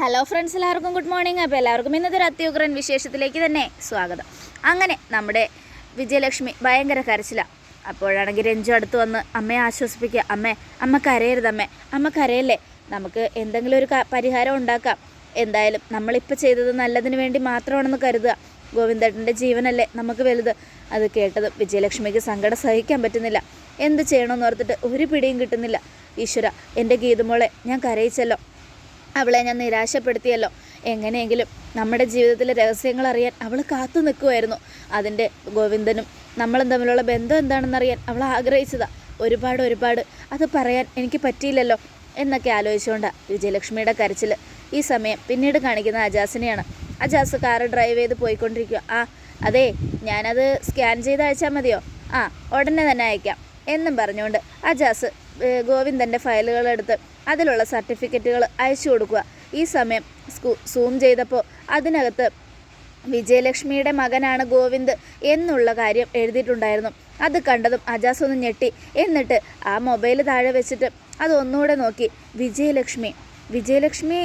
Hello friends എല്ലാവർക്കും good morning അപ്പോൾ എല്ലാവർക്കും ഇന്നത്തെ ഒരു അത്യുഗ്രൻ വിശേഷത്തിലേക്ക് തന്നെ സ്വാഗതം. അങ്ങനെ നമ്മുടെ വിജയലക്ഷ്മി ഭയങ്കര കരച്ചിലാണ് അപ്പോഴാണെങ്കിൽ രഞ്ജു അടുത്ത് വന്ന് അമ്മയെ ആശ്വസിപ്പിക്കുക അമ്മേ അമ്മ കരയരുത് അമ്മേ. അമ്മ കരയല്ലേ? നമുക്ക് എന്തെങ്കിലും ഒരു പരിഹാരം ഉണ്ടാക്കാം. എന്തായാലും നമ്മളിപ്പോൾ ചെയ്തത് നല്ലതിന് വേണ്ടി മാത്രമാണെന്ന് കരുതുക. ഗോവിന്ദേട്ടന്റെ ജീവനല്ലേ നമുക്ക് വലുത്. അത് കേട്ടതും വിജയലക്ഷ്മിക്ക് സങ്കടം സഹിക്കാൻ പറ്റുന്നില്ല. എന്ത് ചെയ്യണമെന്ന് ഓർത്തിട്ട് ഒരു പിടിയും കിട്ടുന്നില്ല. ഈശ്വര എന്റെ ഗീതുമോളെ ഞാൻ കരയിച്ചല്ലോ. അവളെ ഞാൻ നിരാശപ്പെടുത്തിയല്ലോ. എങ്ങനെയെങ്കിലും നമ്മുടെ ജീവിതത്തിലെ രഹസ്യങ്ങൾ അറിയാൻ അവൾ കാത്തു നിൽക്കുമായിരുന്നു അതിന്റെ ഗോവിന്ദനും നമ്മളും തമ്മിലുള്ള ബന്ധം എന്താണെന്നറിയാൻ അവൾ ആഗ്രഹിച്ചതാ. ഒരുപാട് ഒരുപാട് അത് പറയാൻ എനിക്ക് പറ്റിയില്ലല്ലോ എന്നൊക്കെ ആലോചിച്ചുകൊണ്ടാണ് വിജയലക്ഷ്മിയുടെ കരച്ചിൽ ഈ സമയം പിന്നീട് കാണിക്കുന്ന അജാസിനെയാണ്. അജാസ് കാറ് ഡ്രൈവ് ചെയ്ത് പോയിക്കൊണ്ടിരിക്കുക ആ അതെ ഞാനത് സ്കാൻ ചെയ്ത് അയച്ചാൽ മതിയോ? ആ ഉടനെ തന്നെ അയക്കാം എന്നും പറഞ്ഞുകൊണ്ട് അജാസ് ഗോവിന്ദന്റെ ഫയലുകളെടുത്ത് അതിലുള്ള സർട്ടിഫിക്കറ്റുകൾ അയച്ചു കൊടുക്കുക. ഈ സമയം സ്കൂ സൂം ചെയ്തപ്പോൾ അതിനകത്ത് വിജയലക്ഷ്മിയുടെ മകനാണ് ഗോവിന്ദ് എന്നുള്ള കാര്യം എഴുതിയിട്ടുണ്ടായിരുന്നു. അത് കണ്ടതും അജാസ് ഒന്ന് ഞെട്ടി. എന്നിട്ട് ആ മൊബൈൽ താഴെ വെച്ചിട്ട് അത് ഒന്നുകൂടെ നോക്കി. വിജയലക്ഷ്മി വിജയലക്ഷ്മി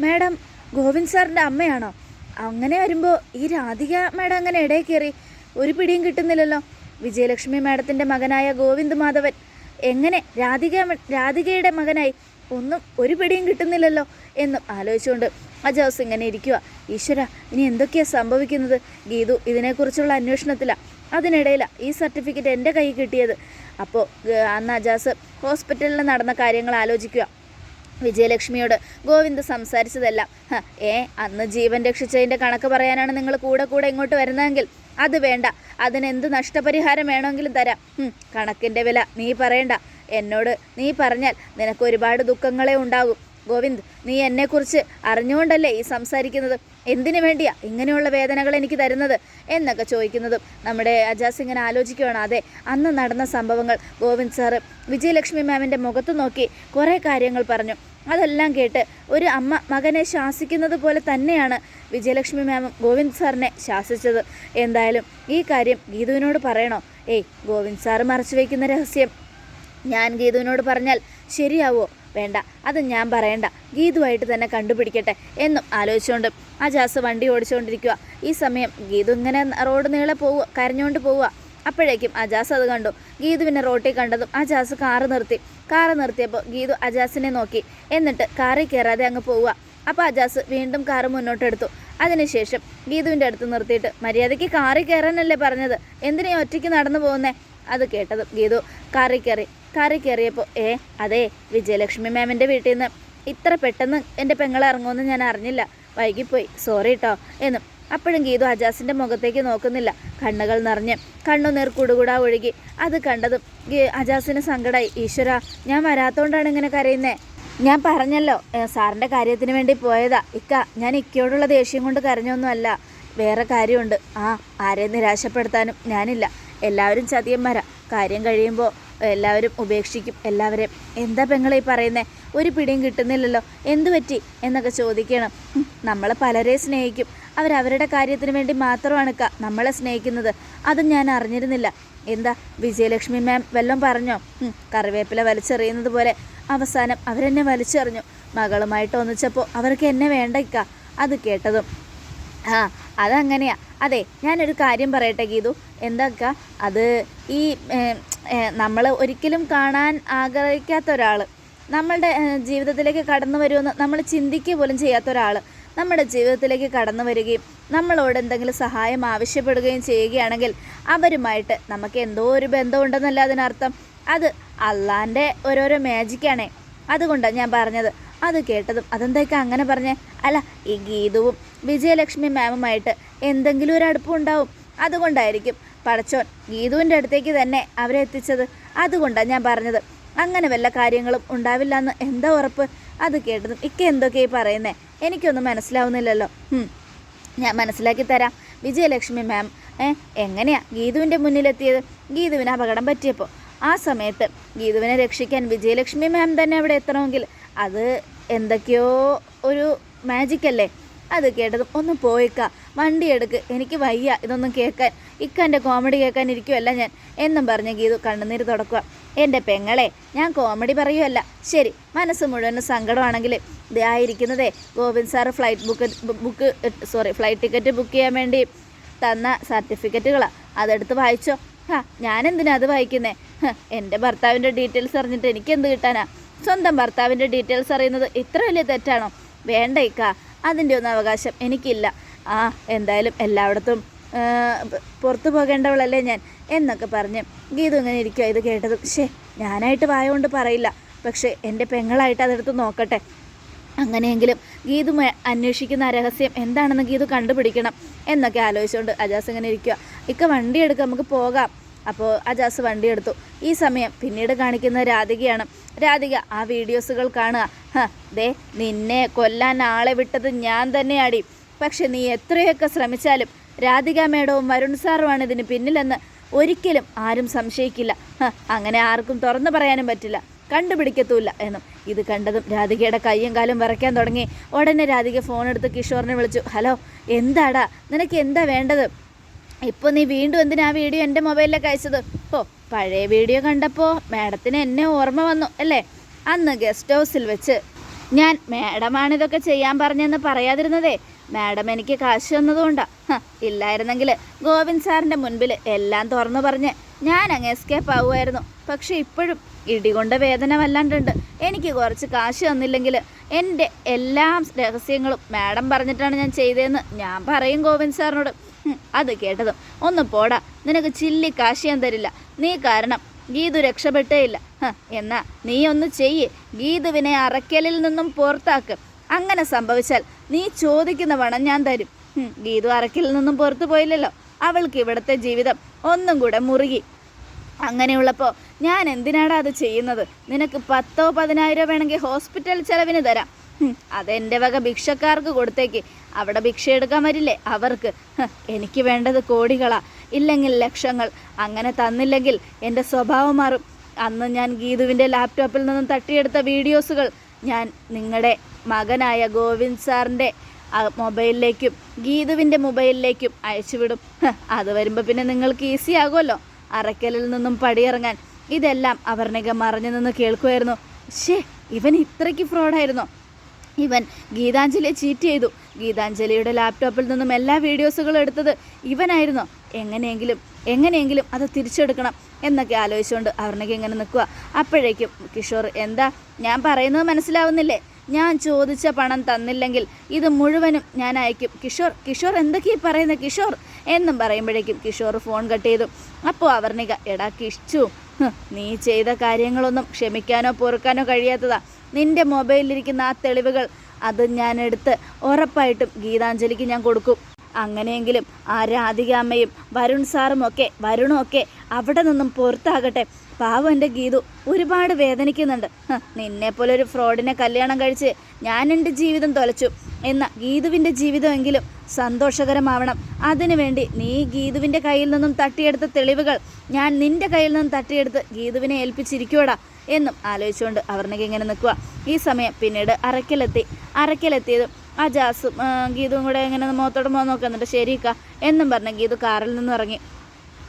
മാഡം ഗോവിന്ദ് സാറിന്റെ അമ്മയാണോ? അങ്ങനെ വരുമ്പോൾ ഈ രാധിക മാഡം അങ്ങനെ ഇടയിൽ കയറി ഒരു പിടിയും കിട്ടുന്നില്ലല്ലോ. വിജയലക്ഷ്മി മാഡത്തിന്റെ മകനായ ഗോവിന്ദ് മാധവൻ എങ്ങനെ രാധിക രാധികയുടെ മകനായി ഒന്നും ഒരു പിടിയും കിട്ടുന്നില്ലല്ലോ എന്നും ആലോചിച്ചുകൊണ്ട് അജാസ് ഇങ്ങനെ ഇരിക്കുക ഈശ്വര ഇനി എന്തൊക്കെയാണ് സംഭവിക്കുന്നത്? ഗീതു ഇതിനെക്കുറിച്ചുള്ള അന്വേഷണത്തിലാണ് അതിനിടയിലാണ് ഈ സർട്ടിഫിക്കറ്റ് എന്റെ കയ്യിൽ കിട്ടിയത്. അപ്പോൾ അന്ന് അജാസ് ഹോസ്പിറ്റലിൽ നടന്ന കാര്യങ്ങൾ ആലോചിക്കുക വിജയലക്ഷ്മിയോട് ഗോവിന്ദ് സംസാരിച്ചതെല്ലാം. ഏ അന്ന് ജീവൻ രക്ഷിച്ചതിന്റെ കണക്ക് പറയാനാണ് നിങ്ങൾ കൂടെ കൂടെ ഇങ്ങോട്ട് വരുന്നതെങ്കിൽ അത് വേണ്ട. അതിനെന്ത് നഷ്ടപരിഹാരം വേണമെങ്കിലും തരാം. കണക്കിന്റെ വില നീ പറയണ്ട. എന്നോട് നീ പറഞ്ഞാൽ നിനക്ക് ഒരുപാട് ദുഃഖങ്ങളെ ഉണ്ടാകും. ഗോവിന്ദ് നീ എന്നെക്കുറിച്ച് അറിഞ്ഞുകൊണ്ടല്ലേ ഈ സംസാരിക്കുന്നത്? എന്തിനു വേണ്ടിയാ ഇങ്ങനെയുള്ള വേദനകൾ എനിക്ക് തരുന്നത്? എന്നൊക്കെ ചോദിക്കുന്നതും നമ്മുടെ അജാസ് ഇങ്ങനെ ആലോചിക്കുകയാണ് അതെ അന്ന് നടന്ന സംഭവങ്ങൾ ഗോവിന്ദ് സാറ് വിജയലക്ഷ്മി മാമിന്റെ മുഖത്ത് നോക്കി കുറേ കാര്യങ്ങൾ പറഞ്ഞു. അതെല്ലാം കേട്ട് ഒരു അമ്മ മകനെ ശാസിക്കുന്നത് പോലെ തന്നെയാണ് വിജയലക്ഷ്മി മാമും ഗോവിന്ദ് സാറിനെ ശാസിച്ചത്. എന്തായാലും ഈ കാര്യം ഗീതുവിനോട് പറയണോ? ഏയ് ഗോവിന്ദ് സാറ് മറച്ചു വയ്ക്കുന്ന രഹസ്യം. ഞാൻ ഗീതുവിനോട് പറഞ്ഞാൽ ശരിയാവോ? വേണ്ട അത് ഞാൻ പറയണ്ട. ഗീതുവായിട്ട് തന്നെ കണ്ടുപിടിക്കട്ടെ എന്നും ആലോചിച്ചുകൊണ്ട് ആ ജാസ് വണ്ടി ഓടിച്ചുകൊണ്ടിരിക്കുക ഈ സമയം ഗീതു ഇങ്ങനെ റോഡ് നീളെ പോവുക കരഞ്ഞുകൊണ്ട് പോവുക. അപ്പോഴേക്കും അജാസ് അത് കണ്ടു. ഗീതു പിന്നെ റോട്ടിൽ കണ്ടതും അജാസ് കാറ് നിർത്തി. കാറ് നിർത്തിയപ്പോൾ ഗീതു അജാസിനെ നോക്കി. എന്നിട്ട് കാറിൽ കയറാതെ അങ്ങ് പോവുക. അപ്പോൾ അജാസ് വീണ്ടും കാറ് മുന്നോട്ടെടുത്തു. അതിനുശേഷം ഗീതുവിന്റെ അടുത്ത് നിർത്തിയിട്ട് മര്യാദയ്ക്ക് കാറിൽ കയറാനല്ലേ പറഞ്ഞത്? എന്തിനാ ഒറ്റയ്ക്ക് നടന്നു പോകുന്നേ? അത് കേട്ടതും ഗീതു കാറിൽ കയറി. കാറിൽ കയറിയപ്പോൾ ഏ അതെ വിജയലക്ഷ്മി മാമിന്റെ വീട്ടിൽ നിന്ന്. ഇത്ര പെട്ടെന്ന് എന്റെ പെങ്ങളെ ഇറങ്ങുമെന്ന് ഞാൻ അറിഞ്ഞില്ല. വൈകിപ്പോയി. സോറി കേട്ടോ എന്നും അപ്പോഴും ഗീതു അജാസിന്റെ മുഖത്തേക്ക് നോക്കുന്നില്ല. കണ്ണുകൾ നിറഞ്ഞ് കണ്ണുനീർ കുടുകുടാ ഒഴുകി. അത് കണ്ടതും അജാസിന് സങ്കടമായി ഈശ്വര ഞാൻ വരാത്തോണ്ടാണ് ഇങ്ങനെ കരയുന്നേ? ഞാൻ പറഞ്ഞല്ലോ സാറിന്റെ കാര്യത്തിന് വേണ്ടി പോയതാ. ഇക്ക ഞാൻ ഇക്കയോടുള്ള ദേഷ്യം കൊണ്ട് കരഞ്ഞൊന്നുമല്ല. വേറെ കാര്യമുണ്ട്. ആ ആരെയും നിരാശപ്പെടുത്താനും ഞാനില്ല. എല്ലാവരും ചതിയന്മാരാ. കാര്യം കഴിയുമ്പോൾ എല്ലാവരും ഉപേക്ഷിക്കും. എല്ലാവരെയും എന്താ പെങ്ങളെ ഈ പറയുന്നേ? ഒരു പിടിയും കിട്ടുന്നില്ലല്ലോ. എന്തു പറ്റി എന്നൊക്കെ ചോദിക്കണം. നമ്മൾ പലരെ സ്നേഹിക്കും. അവരവരുടെ കാര്യത്തിന് വേണ്ടി മാത്രമാണ് ക നമ്മളെ സ്നേഹിക്കുന്നത്. അതും ഞാൻ അറിഞ്ഞിരുന്നില്ല. എന്താ? വിജയലക്ഷ്മി മാം വല്ലതും പറഞ്ഞോ? കറിവേപ്പില വലിച്ചെറിയുന്നത് പോലെ അവസാനം അവരെന്നെ വലിച്ചെറിഞ്ഞു. മകളുമായിട്ട് ഒന്നിച്ചപ്പോൾ അവർക്ക് എന്നെ വേണ്ട ഇക്ക. അത് കേട്ടതും. ആ അതങ്ങനെയാ. അതെ ഞാനൊരു കാര്യം പറയട്ടെ ഗീതു. എന്താക്ക അത് ഈ നമ്മൾ ഒരിക്കലും കാണാൻ ആഗ്രഹിക്കാത്ത ഒരാൾ നമ്മളുടെ ജീവിതത്തിലേക്ക് കടന്നു വരുമെന്ന് നമ്മൾ ചിന്തിക്കുക പോലും ചെയ്യാത്ത ഒരാൾ നമ്മുടെ ജീവിതത്തിലേക്ക് കടന്നു വരികയും നമ്മളോട് എന്തെങ്കിലും സഹായം ആവശ്യപ്പെടുകയും ചെയ്യുകയാണെങ്കിൽ അവരുമായിട്ട് നമുക്ക് എന്തോ ഒരു ബന്ധമുണ്ടെന്നല്ല അതിനർത്ഥം? അത് അള്ളാന്റെ ഓരോരോ മാജിക്കാണേ അതുകൊണ്ടാണ് ഞാൻ പറഞ്ഞത്. അത് കേട്ടതും അതെന്തൊക്കെ അങ്ങനെ പറഞ്ഞേ? അല്ല ഈ ഗീതുവും വിജയലക്ഷ്മി മാമുമായിട്ട് എന്തെങ്കിലും ഒരു അടുപ്പം ഉണ്ടാവും. അതുകൊണ്ടായിരിക്കും പടച്ചോൻ ഗീതുവിന്റെ അടുത്തേക്ക് തന്നെ അവരെ എത്തിച്ചത് അതുകൊണ്ടാണ് ഞാൻ പറഞ്ഞത്. അങ്ങനെ വല്ല കാര്യങ്ങളും ഉണ്ടാവില്ല എന്ന് എന്താ ഉറപ്പ്? അത് കേട്ടതും ഇക്ക എന്തൊക്കെയായി പറയുന്നേ? എനിക്കൊന്നും മനസ്സിലാവുന്നില്ലല്ലോ. ഞാൻ മനസ്സിലാക്കി തരാം. വിജയലക്ഷ്മി മാം എങ്ങനെയാ ഗീതുവിന്റെ മുന്നിലെത്തിയത്? ഗീതുവിന് അപകടം പറ്റിയപ്പോൾ. ആ സമയത്ത് ഗീതുവിനെ രക്ഷിക്കാൻ വിജയലക്ഷ്മി മാം തന്നെ അവിടെ എത്തണമെങ്കിൽ അത് എന്തൊക്കെയോ ഒരു മാജിക് അല്ലേ? അത് കേട്ടതും ഒന്ന് പോയിക്ക. വണ്ടി എടുക്ക്. എനിക്ക് വയ്യ ഇതൊന്നും കേൾക്കാൻ. ഇക്കാന്റെ കോമഡി കേൾക്കാൻ ഇരിക്കുമല്ല ഞാൻ. എന്നും പറഞ്ഞ് ഗീതു കണ്ണുനീര് തുടക്കുക. എന്റെ പെങ്ങളെ ഞാൻ കോമഡി പറയുമല്ല ശരി മനസ്സ് മുഴുവൻ സങ്കടമാണെങ്കിൽ ഇതായിരിക്കുന്നതേ Govind sir flight book book sorry flight ticket book ചെയ്യാൻ വേണ്ടി തന്ന സർട്ടിഫിക്കറ്റുകളാണ് അതെടുത്ത് വായിച്ചോ? ഹാ ഞാനെന്തിനാ അത് വായിക്കുന്നേ? എന്റെ ഭർത്താവിന്റെ ഡീറ്റെയിൽസ് അറിഞ്ഞിട്ട് എനിക്ക് എന്ത് കിട്ടാനാ? സ്വന്തം ഭർത്താവിന്റെ ഡീറ്റെയിൽസ് അറിയുന്നത് ഇത്ര വലിയ തെറ്റാണോ? വേണ്ട ഇക്ക. അതിന്റെ ഒന്നും അവകാശം എനിക്കില്ല. ആ എന്തായാലും എല്ലായിടത്തും പുറത്തു പോകേണ്ടവളല്ലേ ഞാൻ എന്നൊക്കെ പറഞ്ഞ് ഗീതു ഇങ്ങനെ ഇരിക്കുക ഇത് കേട്ടതും. ശേ ഞാനായിട്ട് വായ കൊണ്ട് പറയില്ല. പക്ഷേ എന്റെ പെങ്ങളായിട്ട് അതെടുത്ത് നോക്കട്ടെ. അങ്ങനെയെങ്കിലും ഗീതു അന്വേഷിക്കുന്ന രഹസ്യം എന്താണെന്ന് ഗീതു കണ്ടുപിടിക്കണം എന്നൊക്കെ ആലോചിച്ചുകൊണ്ട് അജാസ് ഇങ്ങനെ ഇരിക്കുക ഇക്ക വണ്ടി എടുക്കാം നമുക്ക് പോകാം. അപ്പോൾ അജാസ് വണ്ടി എടുത്തു. ഈ സമയം പിന്നീട് കാണിക്കുന്ന രാധികയാണ്. രാധിക ആ വീഡിയോസുകൾ കാണുക. ദേ നിന്നെ കൊല്ലാൻ ആളെ വിട്ടത് ഞാൻ തന്നെ തന്നെയാടി. പക്ഷെ നീ എത്രയൊക്കെ ശ്രമിച്ചാലും രാധിക മേഡവും വരുൺ സാറുമാണ് ഇതിന് പിന്നിലെന്ന് ഒരിക്കലും ആരും സംശയിക്കില്ല. അങ്ങനെ ആർക്കും തുറന്നു പറയാനും പറ്റില്ല. കണ്ടുപിടിക്കത്തൂല്ല എന്നും ഇത് കണ്ടതും രാധികയുടെ കയ്യും കാലും വരയ്ക്കാൻ തുടങ്ങി. ഉടനെ രാധിക ഫോൺ എടുത്ത് കിഷോറിനെ വിളിച്ചു. ഹലോ എന്താടാ? നിനക്ക് എന്താ വേണ്ടത്? ഇപ്പോൾ നീ വീണ്ടും എന്തിനാ ആ വീഡിയോ എന്റെ മൊബൈലിലേക്ക് അയച്ചത്? ഓ പഴയ വീഡിയോ കണ്ടപ്പോൾ മാഡത്തിന് എന്നെ ഓർമ്മ വന്നു അല്ലേ? അന്ന് ഗസ്റ്റ് ഹൗസിൽ വെച്ച്. ഞാൻ മാഡമാണ് ഇതൊക്കെ ചെയ്യാൻ പറഞ്ഞെന്ന് പറയാതിരുന്നതേ മാഡം എനിക്ക് കാശ് വന്നതുകൊണ്ടാണ് ഇല്ലായിരുന്നെങ്കിൽ ഗോവിന്ദ് സാറിന്റെ മുൻപിൽ എല്ലാം തുറന്നു പറഞ്ഞ് ഞാൻ അങ്ങ് എസ്കേപ്പ് ആവുമായിരുന്നു. പക്ഷേ ഇപ്പോഴും ഇടികൊണ്ട വേദന വല്ലാണ്ടുണ്ട്. എനിക്ക് കുറച്ച് കാശ് വന്നില്ലെങ്കിൽ എന്റെ എല്ലാ രഹസ്യങ്ങളും മാഡം പറഞ്ഞിട്ടാണ് ഞാൻ ചെയ്തതെന്ന് ഞാൻ പറയും ഗോവിന്ദ് സാറിനോട്. അത് കേട്ടതും. ഒന്ന് പോടാ നിനക്ക് ചില്ലി കാശിയാൻ തരില്ല. നീ കാരണം ഗീതു രക്ഷപ്പെട്ടേ ഇല്ല. എന്നാ നീ ഒന്ന് ചെയ്യേ. ഗീതുവിനെ അറക്കലിൽ നിന്നും പുറത്താക്ക്. അങ്ങനെ സംഭവിച്ചാൽ നീ ചോദിക്കുന്ന പണം ഞാൻ തരും. ഗീതു അറക്കലിൽ നിന്നും പുറത്തു പോയില്ലല്ലോ. അവൾക്ക് ഇവിടുത്തെ ജീവിതം ഒന്നും കൂടെ മുറുകി. അങ്ങനെയുള്ളപ്പോൾ ഞാൻ എന്തിനാടാ അത് ചെയ്യുന്നത്? നിനക്ക് പത്തോ പതിനായിരോ വേണമെങ്കിൽ ഹോസ്പിറ്റൽ ചെലവിന് തരാം. അതെന്റെ വക ഭിക്ഷക്കാർക്ക് കൊടുത്തേക്ക്. അവിടെ ഭിക്ഷ എടുക്കാൻ വരില്ലേ? അവർക്ക്. എനിക്ക് വേണ്ടത് കോടികളാ. ഇല്ലെങ്കിൽ ലക്ഷങ്ങൾ. അങ്ങനെ തന്നില്ലെങ്കിൽ എന്റെ സ്വഭാവം മാറും. അന്ന് ഞാൻ ഗീതുവിന്റെ ലാപ്ടോപ്പിൽ നിന്നും തട്ടിയെടുത്ത വീഡിയോസുകൾ ഞാൻ നിങ്ങളുടെ മകനായ ഗോവിന്ദ് സാറിന്റെ മൊബൈലിലേക്കും ഗീതുവിന്റെ മൊബൈലിലേക്കും അയച്ചുവിടും വിടും. അത് വരുമ്പോൾ പിന്നെ നിങ്ങൾക്ക് ഈസി ആകുമല്ലോ. അറക്കലിൽ നിന്നും പടിയിറങ്ങാൻ. ഇതെല്ലാം അവർണിക മറിഞ്ഞു നിന്ന് കേൾക്കുമായിരുന്നു. ഷേ ഇവൻ ഇത്രയ്ക്ക് ഫ്രോഡായിരുന്നോ? ഇവൻ ഗീതാഞ്ജലിയെ ചീറ്റ് ചെയ്തു. ഗീതാഞ്ജലിയുടെ ലാപ്ടോപ്പിൽ നിന്നും എല്ലാ വീഡിയോസുകളും എടുത്തത് ഇവനായിരുന്നു. എങ്ങനെയെങ്കിലും എങ്ങനെയെങ്കിലും അത് തിരിച്ചെടുക്കണം എന്നൊക്കെ ആലോചിച്ചുകൊണ്ട് അവർണയ്ക്ക് ഇങ്ങനെ നിൽക്കുക. അപ്പോഴേക്കും കിഷോർ എന്താ? ഞാൻ പറയുന്നത് മനസ്സിലാവുന്നില്ലേ? ഞാൻ ചോദിച്ച പണം തന്നില്ലെങ്കിൽ ഇത് മുഴുവനും ഞാൻ അയക്കും. കിഷോർ കിഷോർ എന്തൊക്കെയാ പറയുന്നത് കിഷോർ? എന്നും പറയുമ്പോഴേക്കും കിഷോർ ഫോൺ കട്ട് ചെയ്തു. അപ്പോൾ അവർണിക എടാ കിഷ്ചു നീ ചെയ്ത കാര്യങ്ങളൊന്നും ക്ഷമിക്കാനോ പൊറുക്കാനോ കഴിയാത്തതാ. നിന്റെ മൊബൈലിലിരിക്കുന്ന ആ തെളിവുകൾ അത് ഞാൻ എടുത്ത് ഉറപ്പായിട്ടും ഗീതാഞ്ജലിക്ക് ഞാൻ കൊടുക്കും. അങ്ങനെയെങ്കിലും ആ രാധികാമ്മയും വരുൺ സാറും ഒക്കെ വരുണും ഒക്കെ അവിടെ നിന്നും പുറത്താകട്ടെ. പാവം എന്റെ ഗീതു ഒരുപാട് വേദനിക്കുന്നുണ്ട്. നിന്നെപ്പോലെ ഒരു ഫ്രോഡിനെ കല്യാണം കഴിച്ച് ഞാൻ എന്റെ ജീവിതം തൊലച്ചു. എന്ന ഗീതുവിന്റെ ജീവിതമെങ്കിലും സന്തോഷകരമാവണം. അതിനുവേണ്ടി നീ ഗീതുവിന്റെ കയ്യിൽ നിന്നും തട്ടിയെടുത്ത തെളിവുകൾ ഞാൻ നിന്റെ കയ്യിൽ നിന്നും തട്ടിയെടുത്ത് ഗീതുവിനെ ഏൽപ്പിച്ചിരിക്കുവടാ. എന്നും ആലോചിച്ചുകൊണ്ട് അവർണക ഇങ്ങനെ നിൽക്കുക. ഈ സമയം പിന്നീട് അറക്കലെത്തി അറക്കലെത്തിയതും ആ ജാസും ഗീതും കൂടെ ഇങ്ങനെ മുഖത്തോട് മുഖം നോക്കുന്നുണ്ട്. ശരിക്ക എന്നും പറഞ്ഞ് ഗീതു കാറിൽ നിന്ന് ഇറങ്ങി.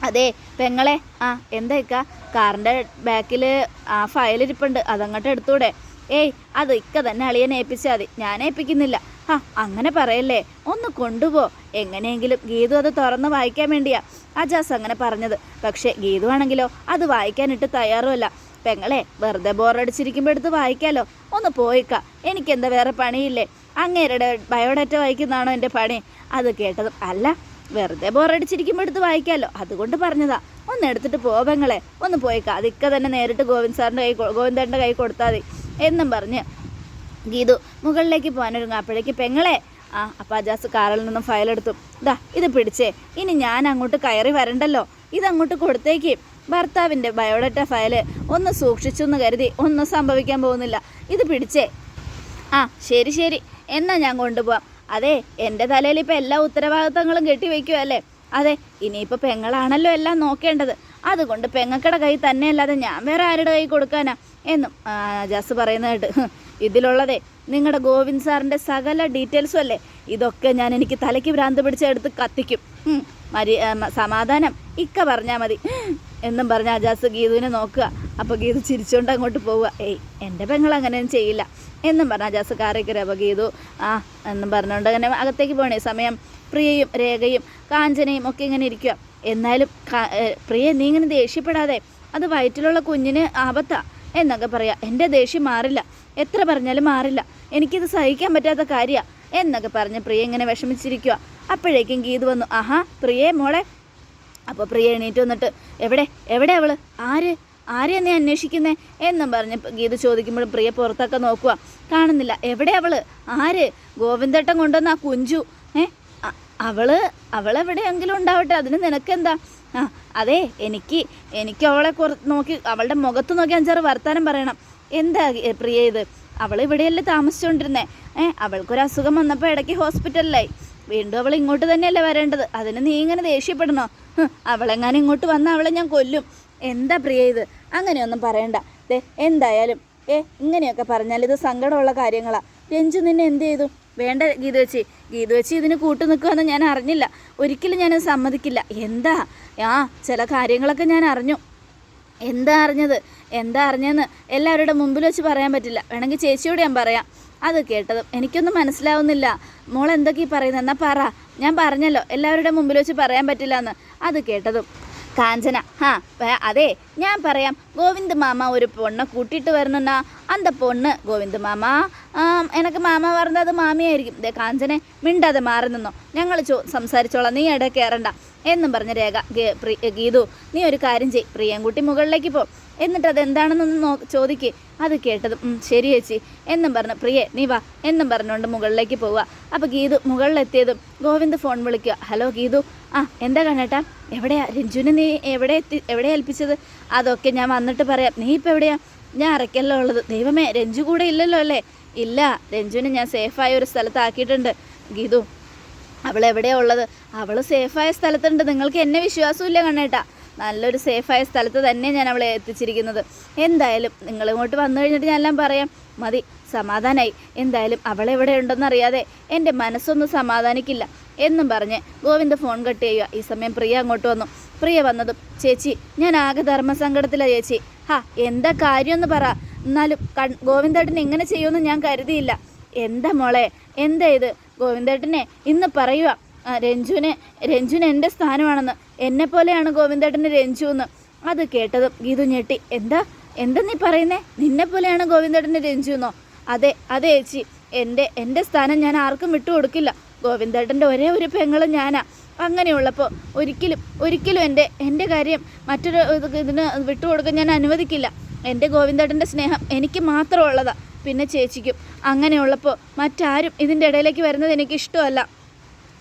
അതെ പെങ്ങളെ ആ എന്തായിക്ക കാറിന്റെ ബാക്കിൽ ആ ഫയൽ ഇരിപ്പുണ്ട്. അതങ്ങോട്ട് എടുത്തൂടെ? ഏയ് അത് ഇക്ക തന്നെ അളിയനെ ഏൽപ്പിച്ചാൽ മതി. ഞാൻ ഏൽപ്പിക്കുന്നില്ല. ആ അങ്ങനെ പറയല്ലേ? ഒന്ന് കൊണ്ടുപോ. എങ്ങനെയെങ്കിലും ഗീതു അത് തുറന്ന് വായിക്കാൻ വേണ്ടിയാ. അജാസ് അങ്ങനെ പറഞ്ഞത്. പക്ഷേ ഗീതു ആണെങ്കിലോ അത് വായിക്കാനിട്ട് തയ്യാറുമല്ല. പെങ്ങളെ വെറുതെ ബോറടിച്ചിരിക്കുമ്പോൾ എടുത്ത് വായിക്കാലോ. ഒന്ന് പോയിക്ക. എനിക്കെന്താ വേറെ പണിയില്ലേ? അങ്ങേരുടെ ബയോഡാറ്റ വായിക്കുന്നതാണോ എന്റെ പണി? അത് കേട്ടതും അല്ല വെറുതെ ബോറടിച്ചിരിക്കുമ്പോൾ എടുത്ത് വായിക്കാമല്ലോ അതുകൊണ്ട് പറഞ്ഞതാ. ഒന്ന് എടുത്തിട്ട് പോ പെങ്ങളെ. ഒന്ന് പോയിക്ക. അതിക്ക തന്നെ നേരിട്ട് ഗോവിന്ദ് സാറിന്റെ കൈ ഗോവിന്ദന്റെ കൈ കൊടുത്താൽ മതി. എന്നും പറഞ്ഞ് ഗീതു മുകളിലേക്ക് പോകാനൊരുങ്ങാം. അപ്പോഴേക്ക് പെങ്ങളെ ആ അപ്പം അജാസ് കാറിൽ നിന്നും ഫയലെടുത്തു. ഇതാ ഇത് പിടിച്ചേ. ഇനി ഞാൻ അങ്ങോട്ട് കയറി വരണ്ടല്ലോ. ഇതങ്ങോട്ട് കൊടുത്തേക്ക്. ഭർത്താവിന്റെ ബയോഡാറ്റ ഫയൽ ഒന്ന് സൂക്ഷിച്ചു എന്ന് കരുതി ഒന്നും സംഭവിക്കാൻ പോകുന്നില്ല. ഇത് പിടിച്ചേ. ആ ശരി ശരി. എന്നാ ഞാൻ കൊണ്ടുപോവാം. അതെ എന്റെ തലയിൽ ഇപ്പം എല്ലാ ഉത്തരവാദിത്തങ്ങളും കെട്ടിവെക്കുമല്ലേ അതെ ഇനിയിപ്പോൾ പെങ്ങളാണല്ലോ എല്ലാം നോക്കേണ്ടത്. അതുകൊണ്ട് പെങ്ങക്കട കൈ തന്നെയല്ലാതെ ഞാൻ വേറെ ആരുടെ കൈ കൊടുക്കാനാ? എന്നും ജസ് പറയുന്നത് കേട്ട്. ഇതിലുള്ളതേ നിങ്ങളുടെ ഗോവിന്ദ് സാറിന്റെ സകല ഡീറ്റെയിൽസും അല്ലേ? ഇതൊക്കെ ഞാൻ എനിക്ക് തലയ്ക്ക് ഭ്രാന്ത് പിടിച്ചെടുത്ത് കത്തിക്കും. മരി സമാധാനം. ഇക്ക പറഞ്ഞാൽ മതി. എന്നും പറഞ്ഞ് അജാസ് ഗീതുവിനെ നോക്കുക. അപ്പോൾ ഗീതു ചിരിച്ചുകൊണ്ട് അങ്ങോട്ട് പോവുക. ഏയ് എന്റെ പെങ്ങൾ അങ്ങനെയൊന്നും ചെയ്യില്ല. എന്നും പറഞ്ഞ അജാസ് കാറി കയറി അപ്പോൾ ഗീതു ആ എന്നും പറഞ്ഞുകൊണ്ട് അങ്ങനെ അകത്തേക്ക് പോകണേ സമയം പ്രിയയും രേഖയും കാഞ്ചനയും ഒക്കെ ഇങ്ങനെ ഇരിക്കുക. എന്നാലും പ്രിയ നീ ഇങ്ങനെ ദേഷ്യപ്പെടാതെ അത് വയറ്റിലുള്ള കുഞ്ഞിന് ആപത്താ. എന്നൊക്കെ പറയാം. എന്റെ ദേഷ്യം മാറില്ല. എത്ര പറഞ്ഞാലും മാറില്ല. എനിക്കിത് സഹിക്കാൻ പറ്റാത്ത കാര്യമാണ് എന്നൊക്കെ പറഞ്ഞ് പ്രിയ ഇങ്ങനെ വിഷമിച്ചിരിക്കുക. അപ്പോഴേക്കും ഗീത് വന്നു. ആഹാ പ്രിയേ മോളെ അപ്പോൾ പ്രിയ എണീറ്റ് വന്നിട്ട് എവിടെ? എവിടെ അവൾ? ആര്? ആരെയാ നീ അന്വേഷിക്കുന്നേ? എന്നും പറഞ്ഞ് ഗീത ചോദിക്കുമ്പോൾ പ്രിയ പുറത്തൊക്കെ നോക്കുക കാണുന്നില്ല. എവിടെ അവൾ? ആര്? ഗോവിന്ദേട്ടൻ കൊണ്ടുവന്ന ആ കുഞ്ചു? ഏ? അവൾ അവളെവിടെയെങ്കിലും ഉണ്ടാവട്ടെ. അതിന് നിനക്കെന്താ? ആ അതെ എനിക്ക് എനിക്ക് അവളെ കുറ നോക്കി അവളുടെ മുഖത്ത് നോക്കി അഞ്ചാറ് വർത്താനം പറയണം. എന്താ പ്രിയ ഇത്? അവൾ ഇവിടെയല്ലേ താമസിച്ചുകൊണ്ടിരുന്നേ ഏ അവൾക്കൊരു അസുഖം വന്നപ്പോൾ ഇടയ്ക്ക് ഹോസ്പിറ്റലിലായി. വീണ്ടും അവൾ ഇങ്ങോട്ട് തന്നെയല്ലേ വരേണ്ടത്? അതിന് നീ ഇങ്ങനെ ദേഷ്യപ്പെടണോ? അവളെങ്ങാനും ഇങ്ങോട്ട് വന്നാൽ അവളെ ഞാൻ കൊല്ലും. എന്താ പ്രിയ ഇത്? അങ്ങനെയൊന്നും പറയണ്ട. ദേ എന്തായാലും ഏ ഇങ്ങനെയൊക്കെ പറഞ്ഞാൽ ഇത് സങ്കടമുള്ള കാര്യങ്ങളാണ് രഞ്ജു നിന്നെ എന്ത് ചെയ്തു? വേണ്ട ഗീത വെച്ചി ഗീത വെച്ച് ഇതിന് കൂട്ടു നിൽക്കുമെന്ന് ഞാൻ അറിഞ്ഞില്ല. ഒരിക്കലും ഞാനത് സമ്മതിക്കില്ല. എന്താ? ആ ചില കാര്യങ്ങളൊക്കെ ഞാൻ അറിഞ്ഞു. എന്താ അറിഞ്ഞത്? എന്താ അറിഞ്ഞതെന്ന് എല്ലാവരുടെ മുമ്പിൽ വെച്ച് പറയാൻ പറ്റില്ല. വേണമെങ്കിൽ ചേച്ചിയോട് ഞാൻ പറയാം. അത് കേട്ടതും എനിക്കൊന്നും മനസ്സിലാവുന്നില്ല. മോൾ എന്തൊക്കെയാ പറയുന്നത്? എന്നാ പറ. ഞാൻ പറഞ്ഞല്ലോ എല്ലാവരുടെ മുമ്പിൽ വെച്ച് പറയാൻ പറ്റില്ല എന്ന് അത് കേട്ടതും. കാഞ്ചന ഹാ അതെ ഞാൻ പറയാം. ഗോവിന്ദ് മാമ ഒരു പൊണ്ണെ കൂട്ടിയിട്ട് വരணுന്നാ അന്ത പൊണ്ണ് ഗോവിന്ദ് മാമ. എനക്ക് മാമ പറഞ്ഞത് മാമിയായിരിക്കും. ദേ കാഞ്ചനെ മിണ്ടാതെ മാറി നിന്നോ. ഞങ്ങൾ ചോ സംസാരിച്ചോളാം. നീ ഇടയ്ക്ക് കയറണ്ട എന്നും പറഞ്ഞ രേഖ ഗീതു നീ ഒരു കാര്യം ചെയ്. പ്രിയൻകുട്ടി മുകളിലേക്ക് പോ. എന്നിട്ട് അത് എന്താണെന്നൊന്ന് നോ ചോദിക്കേ. അത് കേട്ടത് "ഉം, ശരി ചേച്ചി. എന്നും പറഞ്ഞു പ്രിയെ നീ വാ. എന്നും പറഞ്ഞുകൊണ്ട് മുകളിലേക്ക് പോവുക. അപ്പോൾ ഗീതു മുകളിലെത്തിയതും ഗോവിന്ദ് ഫോൺ വിളിക്കുക. ഹലോ ഗീതു. ആ എന്താ കണ്ണേട്ടാ? എവിടെയാ? രഞ്ജുവിനെ നീ എവിടെ എത്തി എവിടെ ഏൽപ്പിച്ചത്? അതൊക്കെ ഞാൻ വന്നിട്ട് പറയാം. നീ ഇപ്പോൾ എവിടെയാ? ഞാൻ അറക്കല്ലോ ഉള്ളത്. ദൈവമേ രഞ്ജു കൂടെ ഇല്ലല്ലോ അല്ലേ? ഇല്ല രഞ്ജുവിനെ ഞാൻ സേഫായ ഒരു സ്ഥലത്താക്കിയിട്ടുണ്ട്. ഗീതു അവൾ എവിടെയാ ഉള്ളത്? അവൾ സേഫായ സ്ഥലത്തുണ്ട്. നിങ്ങൾക്ക് എന്നെ വിശ്വാസമില്ല കണ്ണേട്ടാ. നല്ലൊരു സേഫായ സ്ഥലത്ത് തന്നെ ഞാൻ അവളെ എത്തിച്ചിരിക്കുന്നത്. എന്തായാലും നിങ്ങൾ ഇങ്ങോട്ട് വന്നു കഴിഞ്ഞിട്ട് ഞാൻ എല്ലാം പറയാം. മതി സമാധാനായി. എന്തായാലും അവളെവിടെ ഉണ്ടെന്ന് അറിയാതെ എന്റെ മനസ്സൊന്നും സമാധാനിക്കില്ല. എന്നും പറഞ്ഞ് ഗോവിന്ദ് ഫോൺ കട്ട് ചെയ്യുക. ഈ സമയം പ്രിയ അങ്ങോട്ട് വന്നു. പ്രിയ വന്നതും ചേച്ചി ഞാൻ ആകെ ധർമ്മസങ്കടത്തിലാണ് ചേച്ചി. ഹാ എന്താ കാര്യമെന്ന് പറ. എന്നാലും ഗോവിന്ദേട്ടൻ ഇങ്ങനെ ചെയ്യുമെന്ന് ഞാൻ കരുതിയില്ല. എന്താ മോളെ? എന്താ ഇത്? ഗോവിന്ദേട്ടനെ ഇന്ന് പറയുക. രഞ്ജുവിന് രഞ്ജുവിന് എന്റെ സ്ഥാനമാണെന്ന് എന്നെ പോലെയാണ് ഗോവിന്ദേട്ടന് രഞ്ജു എന്ന്. അത് കേട്ടതും ഗീതു ഞെട്ടി. എന്താ? എന്താ നീ പറയുന്നേ? നിന്നെ പോലെയാണ് ഗോവിന്ദേട്ടന് രഞ്ജു എന്നോ? അതെ അതെ ചേച്ചി. എന്റെ എന്റെ സ്ഥാനം ഞാൻ ആർക്കും വിട്ടു കൊടുക്കില്ല. ഗോവിന്ദേട്ടന്റെ ഒരേ ഒരു പെങ്ങളും ഞാനാ. അങ്ങനെയുള്ളപ്പോൾ ഒരിക്കലും ഒരിക്കലും എന്റെ എന്റെ കാര്യം മറ്റൊരു ഇത് ഇതിന് വിട്ടുകൊടുക്കാൻ ഞാൻ അനുവദിക്കില്ല. എന്റെ ഗോവിന്ദേട്ടന്റെ സ്നേഹം എനിക്ക് മാത്രമുള്ളതാണ് പിന്നെ ചേച്ചിക്കും. അങ്ങനെയുള്ളപ്പോൾ മറ്റാരും ഇതിന്റെ ഇടയിലേക്ക് വരുന്നത് എനിക്ക് ഇഷ്ടമല്ല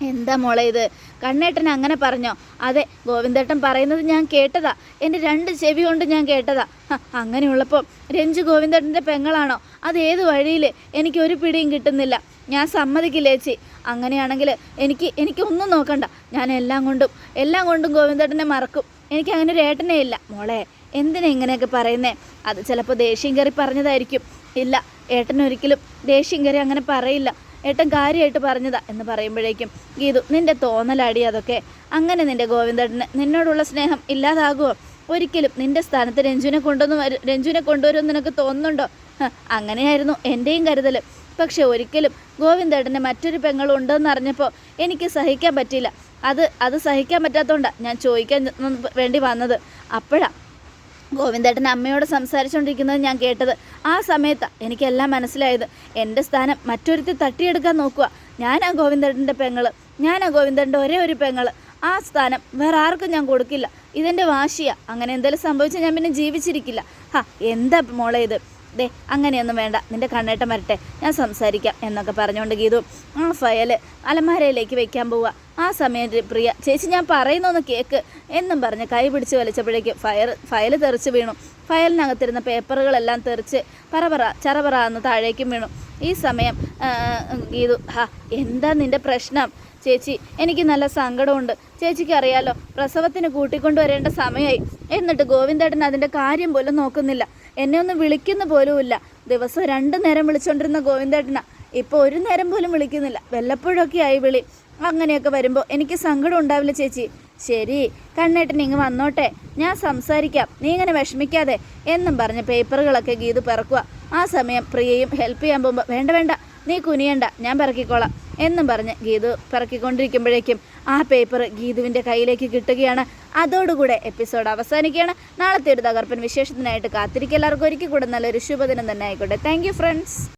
എന്താ മോളെ ഇത്? കണ്ണേട്ടൻ അങ്ങനെ പറഞ്ഞോ. അതെ ഗോവിന്ദേട്ടൻ പറയുന്നത് ഞാൻ കേട്ടതാ. എന്റെ രണ്ട് ചെവി കൊണ്ട് ഞാൻ കേട്ടതാ. അങ്ങനെയുള്ളപ്പോൾ രഞ്ജു ഗോവിന്ദേട്ടന്റെ പെങ്ങളാണോ? അത് ഏത് വഴിയിൽ എനിക്ക് ഒരു പിടിയും കിട്ടുന്നില്ല. ഞാൻ സമ്മതിക്കില്ല ചേച്ചി? അങ്ങനെയാണെങ്കിൽ എനിക്ക് എനിക്ക് ഒന്നും നോക്കണ്ട. ഞാൻ എല്ലാം കൊണ്ടും എല്ലാം കൊണ്ടും ഗോവിന്ദേട്ടനെ മറക്കും. എനിക്ക് അങ്ങനെ ഒരു ഏട്ടനേ ഇല്ല. മോളെ എന്തിനാ ഇങ്ങനെയൊക്കെ പറയുന്നേ? അത് ചിലപ്പോൾ ദേഷ്യം കയറി പറഞ്ഞതായിരിക്കും. ഇല്ല ഏട്ടനൊരിക്കലും ദേഷ്യം കയറി അങ്ങനെ പറയില്ല. ഏട്ടൻ കാര്യമായിട്ട് പറഞ്ഞതാ എന്ന് പറയുമ്പോഴേക്കും ഗീതു നിന്റെ തോന്നലാടി അതൊക്കെ. അങ്ങനെ നിന്റെ ഗോവിന്ദേട്ടന് നിന്നോടുള്ള സ്നേഹം ഇല്ലാതാകുമോ ഒരിക്കലും നിന്റെ സ്ഥാനത്ത് രഞ്ജുവിനെ കൊണ്ടുവന്ന് രഞ്ജുവിനെ കൊണ്ടുവരുമെന്ന് നിനക്ക് തോന്നുന്നുണ്ടോ? അങ്ങനെയായിരുന്നു എന്റെയും കരുതൽ പക്ഷെ ഒരിക്കലും ഗോവിന്ദേട്ടന് മറ്റൊരു പെങ്ങളും ഉണ്ടെന്ന് അറിഞ്ഞപ്പോൾ എനിക്ക് സഹിക്കാൻ പറ്റിയില്ല. അത് അത് സഹിക്കാൻ പറ്റാത്തതുകൊണ്ടാണ് ഞാൻ ചോദിക്കാൻ വേണ്ടി വന്നത്. അപ്പോഴാണ് ഗോവിന്ദേട്ടൻ അമ്മയോട് സംസാരിച്ചുകൊണ്ടിരിക്കുന്നത് ഞാൻ കേട്ടത് ആ സമയത്താണ് എനിക്കെല്ലാം മനസ്സിലായത്. എന്റെ സ്ഥാനം മറ്റൊരുത്തി തട്ടിയെടുക്കാൻ നോക്കുക. ഞാനാ ഗോവിന്ദേട്ടന്റെ പെങ്ങൾ ഞാനാ ഗോവിന്ദേട്ടന്റെ ഒരേ ഒരു പെങ്ങൾ ആ സ്ഥാനം വേറെ ആർക്കും ഞാൻ കൊടുക്കില്ല. ഇതെന്റെ വാശിയാണ് അങ്ങനെ എന്തെങ്കിലും സംഭവിച്ചാൽ ഞാൻ പിന്നെ ജീവിച്ചിരിക്കില്ല. ഹാ എന്താ മോളെ ഇത്? ദേ അങ്ങനെയൊന്നും വേണ്ട. നിന്റെ കണ്ണേട്ടം വരട്ടെ. ഞാൻ സംസാരിക്കാം എന്നൊക്കെ പറഞ്ഞുകൊണ്ട് ഗീതു ആ ഫയൽ അലമാരയിലേക്ക് വെക്കാൻ പോവുക ആ സമയം പ്രിയ ചേച്ചി ഞാൻ പറയുന്നൊന്ന് കേക്ക് എന്നും പറഞ്ഞ് കൈ പിടിച്ച് വലിച്ചപ്പോഴേക്കും ഫയർ ഫയൽ തെറിച്ച് വീണു. ഫയലിനകത്തിരുന്ന പേപ്പറുകളെല്ലാം തെറിച്ച് പറപറ ചറപറ എന്ന് താഴേക്കും വീണു. ഈ സമയം ഗീതു ഹാ എന്താ നിന്റെ പ്രശ്നം? ചേച്ചി എനിക്ക് നല്ല സങ്കടമുണ്ട്. ചേച്ചിക്ക് അറിയാലോ പ്രസവത്തിന് കൂട്ടിക്കൊണ്ടുവരേണ്ട സമയമായി എന്നിട്ട് ഗോവിന്ദേട്ടൻ അതിന്റെ കാര്യം പോലും നോക്കുന്നില്ല. എന്നെ ഒന്ന് വിളിക്കുന്ന പോലുമില്ല. ദിവസം രണ്ടു നേരം വിളിച്ചോണ്ടിരുന്ന ഗോവിന്ദേട്ടന. ഇപ്പോൾ ഒരു നേരം പോലും വിളിക്കുന്നില്ല. വല്ലപ്പോഴൊക്കെ ആയി വിളി. അങ്ങനെയൊക്കെ വരുമ്പോൾ എനിക്ക് സങ്കടം ഉണ്ടാവില്ല ചേച്ചി. ശരി കണ്ണേട്ടൻ ഇങ്ങ് വന്നോട്ടെ. ഞാൻ സംസാരിക്കാം. നീ ഇങ്ങനെ വിഷമിക്കാതെ. എന്നും പറഞ്ഞ് പേപ്പറുകളൊക്കെ ഗീത് പിറക്കുക. ആ സമയം പ്രിയയും ഹെൽപ്പ് ചെയ്യാൻ പോകുമ്പോൾ വേണ്ട വേണ്ട നീ കുനിയണ്ട. ഞാൻ പിറക്കിക്കോളാം. എന്നും പറഞ്ഞ് ഗീതു പിറക്കിക്കൊണ്ടിരിക്കുമ്പോഴേക്കും ആ പേപ്പർ ഗീതുവിന്റെ കയ്യിലേക്ക് കിട്ടുകയാണ്. അതോടുകൂടെ എപ്പിസോഡ് അവസാനിക്കുകയാണ്. നാളത്തെ ഒരു തകർപ്പൻ വിശേഷത്തിനായിട്ട് കാത്തിരിക്കുക. എല്ലാവർക്കും ഒരിക്കൽ കൂടെ നല്ലൊരു ശുഭദിനം തന്നെ ആയിക്കോട്ടെ. Thank friends